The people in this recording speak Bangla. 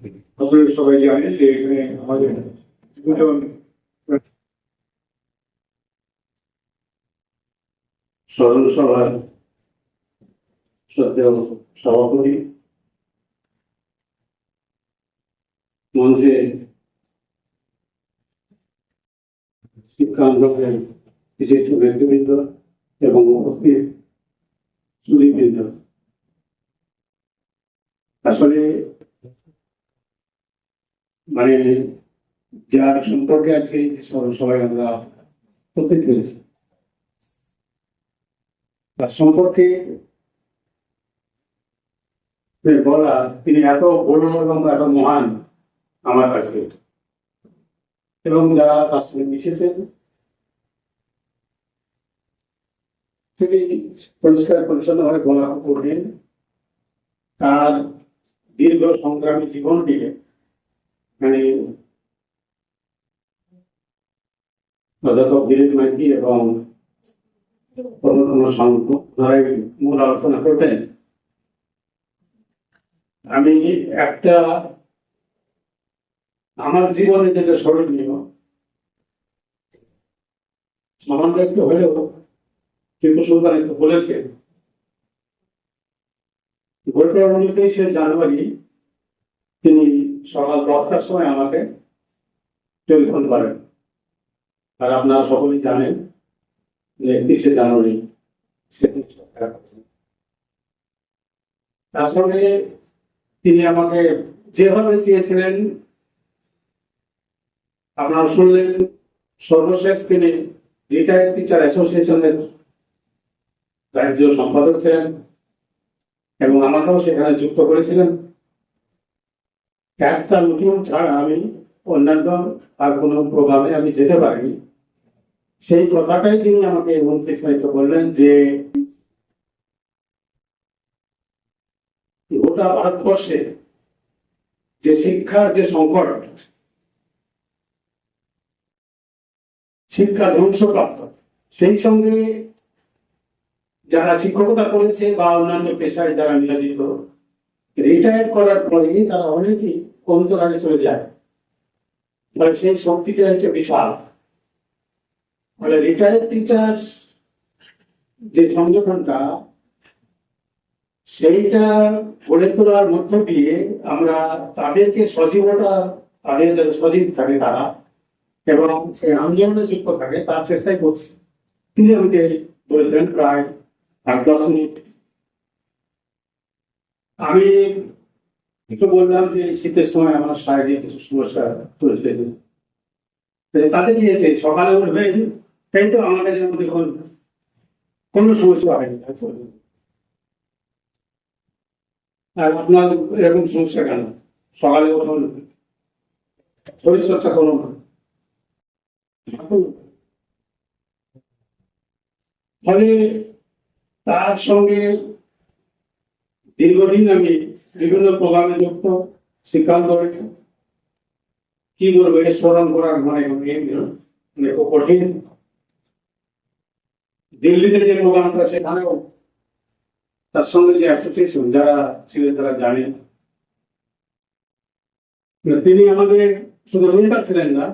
করি সবাই জানে যে এখানে আমাদের দুজন সভার শ্রদ্ধেয় সভাপতি, মঞ্চে শিক্ষা আন্দোলনের বিশিষ্ট ব্যক্তিবৃন্দ এবং উপস্থিত সুদীবৃন্দ আসলে মানে যার সম্পর্কে আজকে সভায় আমরা উপস্থিত হয়েছি। তার সম্পর্কে বলা, তিনি এত বড় এবং এত মহান আমার কাছে। এবং যারা তার সঙ্গে মিশেছেন, তিনি পরিষ্কার পরিচ্ছন্নভাবে বলা করবেন তার দীর্ঘ সংগ্রামী জীবনটিকে মানে অধ্যাপক দিলীপ মাইকি এবং সংখ্যায় মূল আলোচনা করবেন। আমি একটা আমার জীবনে যেটা স্মরণীয় সামান্য একটু হলেও কিন্তু সুলতান একটু বলেছেন ঘটনা উনত্রিশে জানুয়ারি তিনি সকাল দশটার সময় আমাকে টেলিফোন করেন আর আপনারা সকলেই জানেন যে একত্রিশে জানুয়ারি সেদিন সরকার আছে। তার সঙ্গে তিনি আমাকে যেভাবে চেয়েছিলেন, আপনারা শুনলেন, সর্বশেষ তিনি রিটায়ার্ড টিচার অ্যাসোসিয়েশনের রাজ্য সম্পাদক ছিলেন এবং আমাকেও সেখানে যুক্ত করেছিলেন একটা মিটিং ছাড়া আমি অন্যান্য আর কোনো প্রোগ্রামে আমি যেতে পারিনি সেই কথাটাই তিনি আমাকে উনত্রিশ তারিখে বললেন যে গোটা ভারতবর্ষে যে শিক্ষার যে সংকট, শিক্ষা ধ্বংসপ্রাপ্ত, সেই সঙ্গে যারা শিক্ষকতা করেছে বা অন্যান্য পেশায় যারা নিয়োজিত রিটায়ার করার পরে তারা অনেকেই অন্তরালে চলে যায়। ফলে সেই শক্তিটা হচ্ছে বিশাল। ফলে রিটায়ার্ড টিচার যে সংগঠনটা, সেইটা গড়ে তোলার মধ্য দিয়ে আমরা তাদেরকে সজীবতা, তাদের যাতে সজীব থাকে তারা, এবং সেই আন্দোলনে যুক্ত থাকে, তার চেষ্টাই করছি। তিনি আমাকে বলেছেন প্রায় আট দশ মিনিট। আমি একটু বললাম যে শীতের সময় আমার শারীরিক কিছু সমস্যা চলছে তাতে দিয়েছে সকালে উঠবেন তাই তো আমাদের দেখুন, কোনো সমস্যা হয়নি আর আপনার এরকম সমস্যা কেন? সকালে উঠুন, শরীর চর্চা করুন। ফলে তার সঙ্গে দীর্ঘদিন আমি বিভিন্ন প্রোগ্রামে যুক্ত শিক্ষান্ত কি করব, এটা স্মরণ করার মানে মানে খুব কঠিন। দিল্লিতে যে প্রোগ্রামটা সেখানেও তার সঙ্গে যে অ্যাসোসিয়েশন যারা ছিলেন তারা জানেন। তিনি আমাদের শুধু নেতা ছিলেন না